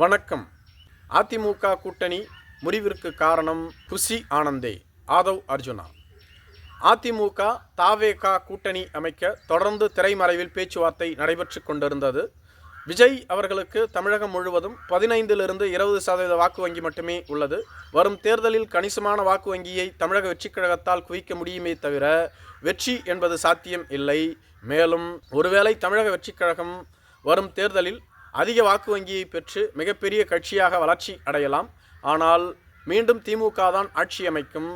வணக்கம். அதிமுக கூட்டணி முறிவிற்கு காரணம் குஷி ஆனந்தே ஆதவ் அர்ஜுனா. அதிமுக தாவேகா கூட்டணி அமைக்க தொடர்ந்து திரைமறைவில் பேச்சுவார்த்தை நடைபெற்று கொண்டிருந்தது. விஜய் அவர்களுக்கு தமிழகம் முழுவதும் பதினைந்திலிருந்து இருபது சதவீத வாக்கு வங்கி மட்டுமே உள்ளது. வரும் தேர்தலில் கணிசமான வாக்கு வங்கியை தமிழக வெற்றிக் கழகத்தால் குவிக்க முடியுமே தவிர வெற்றி என்பது சாத்தியம் இல்லை. மேலும் ஒருவேளை தமிழக வெற்றிக் கழகம் வரும் தேர்தலில் அதிக வாக்கு வங்கியை பெற்று மிகப்பெரிய கட்சியாக வளர்ச்சி அடையலாம். ஆனால் மீண்டும் திமுக தான் ஆட்சி அமைக்கும்.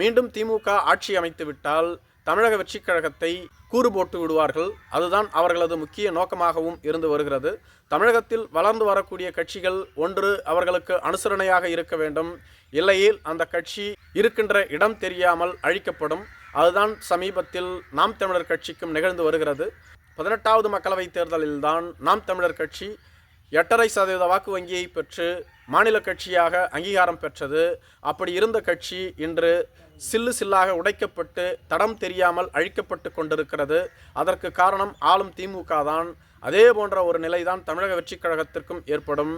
மீண்டும் திமுக ஆட்சி அமைத்துவிட்டால் தமிழக வெற்றிக் கழகத்தை கூறு போட்டு விடுவார்கள். அதுதான் அவர்களது முக்கிய நோக்கமாகவும் இருந்து வருகிறது. தமிழகத்தில் வளர்ந்து வரக்கூடிய கட்சிகள் ஒன்று அவர்களுக்கு அனுசரணையாக இருக்க வேண்டும். இல்லையில் அந்த கட்சி இருக்கின்ற இடம் தெரியாமல் அழிக்கப்படும். அதுதான் சமீபத்தில் நாம் தமிழர் கட்சிக்கும் நிகழ்ந்து வருகிறது. பதினெட்டாவது மக்களவைத் தேர்தலில்தான் நாம் தமிழர் கட்சி எட்டரை சதவீத வாக்கு வங்கியை பெற்று மாநில கட்சியாக அங்கீகாரம் பெற்றது. அப்படி இருந்த கட்சி இன்று சில்லு சில்லாக உடைக்கப்பட்டு தடம் தெரியாமல் அழிக்கப்பட்டு கொண்டிருக்கிறது. அதற்கு காரணம் ஆளும் திமுக தான் அதே போன்ற ஒரு நிலைதான் தமிழக வெற்றிக் கழகத்திற்கும் ஏற்படும்.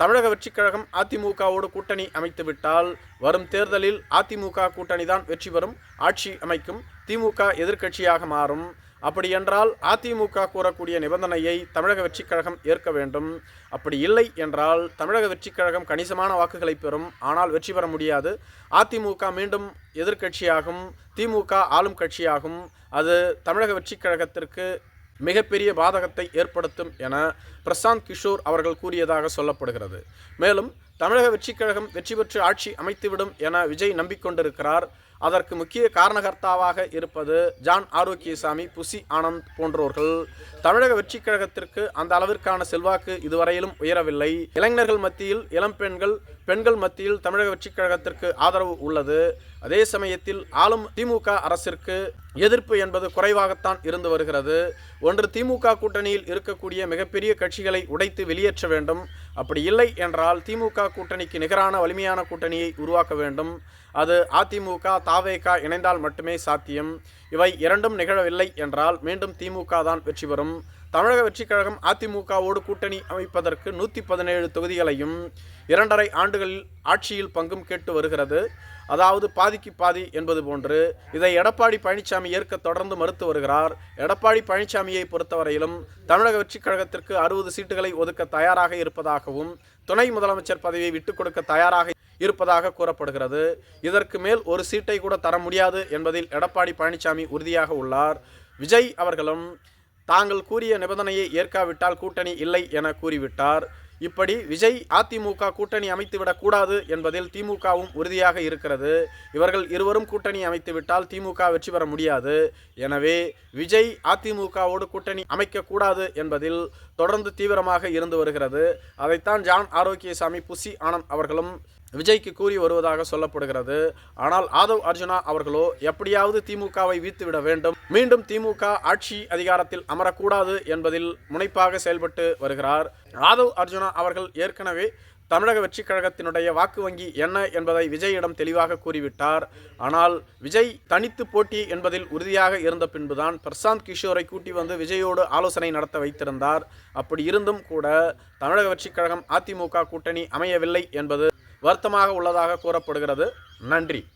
தமிழக வெற்றிக் கழகம் அதிமுகவோடு கூட்டணி அமைத்துவிட்டால் வரும் தேர்தலில் அதிமுக கூட்டணி தான் வெற்றி பெறும் ஆட்சி அமைக்கும் திமுக எதிர்க்கட்சியாக மாறும். அப்படியென்றால் அதிமுக கூறக்கூடிய நிபந்தனையை தமிழக வெற்றிக் கழகம் ஏற்க வேண்டும். அப்படி இல்லை என்றால் தமிழக வெற்றிக் கழகம் கணிசமான வாக்குகளை பெறும் ஆனால் வெற்றி பெற முடியாது. அதிமுக மீண்டும் எதிர்க்கட்சியாகும் திமுக ஆளும் கட்சியாகும். அது தமிழக வெற்றிக் கழகத்திற்கு மிகப்பெரிய பாதகத்தை ஏற்படுத்தும் என பிரசாந்த் கிஷோர் அவர்கள் கூறியதாக சொல்லப்படுகிறது. மேலும் தமிழக வெற்றிக் கழகம் வெற்றி பெற்று ஆட்சி அமைத்துவிடும் என விஜய் நம்பிக்கொண்டிருக்கிறார். அதற்கு முக்கிய காரணகர்த்தாவாக இருப்பது ஜான் ஆரோக்கியசாமி புசி ஆனந்த் போன்றோர்கள். தமிழக வெற்றிக் கழகத்திற்கு அந்த அளவிற்கான செல்வாக்கு இதுவரையிலும் உயரவில்லை. இளைஞர்கள் மத்தியில் இளம் பெண்கள் பெண்கள் மத்தியில் தமிழக வெற்றிக் கழகத்திற்கு ஆதரவு உள்ளது. அதே சமயத்தில் ஆளும் திமுக அரசிற்கு எதிர்ப்பு என்பது குறைவாகத்தான் இருந்து வருகிறது. ஒன்று திமுக கூட்டணியில் இருக்கக்கூடிய மிகப்பெரிய கட்சிகளை உடைத்து வெளியேற்ற வேண்டும். அப்படி இல்லை என்றால் திமுக கூட்டணிக்கு நிகரான வலிமையான கூட்டணியை உருவாக்க வேண்டும். அது அதிமுக தாவேகா இணைந்தால் மட்டுமே சாத்தியம். இவை இரண்டும் நிகழவில்லை என்றால் மீண்டும் திமுக தான் வெற்றி பெறும். தமிழக வெற்றிக் கழகம் அதிமுகவோடு கூட்டணி அமைப்பதற்கு நூற்றி பதினேழு தொகுதிகளையும் இரண்டரை ஆண்டுகளில் ஆட்சியில் பங்கும் கேட்டு வருகிறது. அதாவது பாதிக்கு பாதி என்பது போன்று இதை எடப்பாடி பழனிசாமி ஏற்க தொடர்ந்து மறுத்து வருகிறார். எடப்பாடி பழனிசாமியை பொறுத்தவரையிலும் தமிழக வெற்றிக் கழகத்திற்கு அறுபது சீட்டுகளை ஒதுக்க தயாராக இருப்பதாகவும் துணை முதலமைச்சர் பதவியை விட்டுக் கொடுக்க தயாராக இருப்பதாக கூறப்படுகிறது. இதற்கு மேல் ஒரு சீட்டை கூட தர முடியாது என்பதில் எடப்பாடி பழனிசாமி உறுதியாக உள்ளார். விஜய் அவர்களும் தாங்கள் கூறிய நிபந்தனையை ஏற்காவிட்டால் கூட்டணி இல்லை என கூறிவிட்டார். இப்படி விஜய் அதிமுக கூட்டணி அமைத்துவிடக் கூடாது என்பதில் திமுகவும் உறுதியாக இருக்கிறது. இவர்கள் இருவரும் கூட்டணி அமைத்துவிட்டால் திமுக வெற்றி பெற முடியாது. எனவே விஜய் அதிமுகவோடு கூட்டணி அமைக்கக்கூடாது என்பதில் தொடர்ந்து தீவிரமாக இருந்து வருகிறது. அதைத்தான் ஜான் ஆரோக்கியசாமி புசி ஆனந்த் அவர்களும் விஜய்க்கு கூறி வருவதாக சொல்லப்படுகிறது. ஆனால் ஆதவ் அர்ஜுனா அவர்களோ எப்படியாவது திமுகவை வீழ்த்துவிட வேண்டும். மீண்டும் திமுக ஆட்சி அதிகாரத்தில் அமரக்கூடாது என்பதில் முனைப்பாக செயல்பட்டு வருகிறார். ஆதவ் அர்ஜுனா அவர்கள் ஏற்கனவே தமிழக வெற்றி கழகத்தினுடைய வாக்கு வங்கி என்ன என்பதை விஜயிடம் தெளிவாக கூறிவிட்டார். ஆனால் விஜய் தனித்து போட்டி என்பதில் உறுதியாக இருந்த பின்புதான் பிரசாந்த் கிஷோரை கூட்டி வந்து விஜயோடு ஆலோசனை நடத்த வைத்திருந்தார். அப்படி இருந்தும் கூட தமிழக வெற்றி கழகம் அதிமுக கூட்டணி அமையவில்லை என்பது வருத்தமாக உள்ளதாக கூறப்படுகிறது. நன்றி.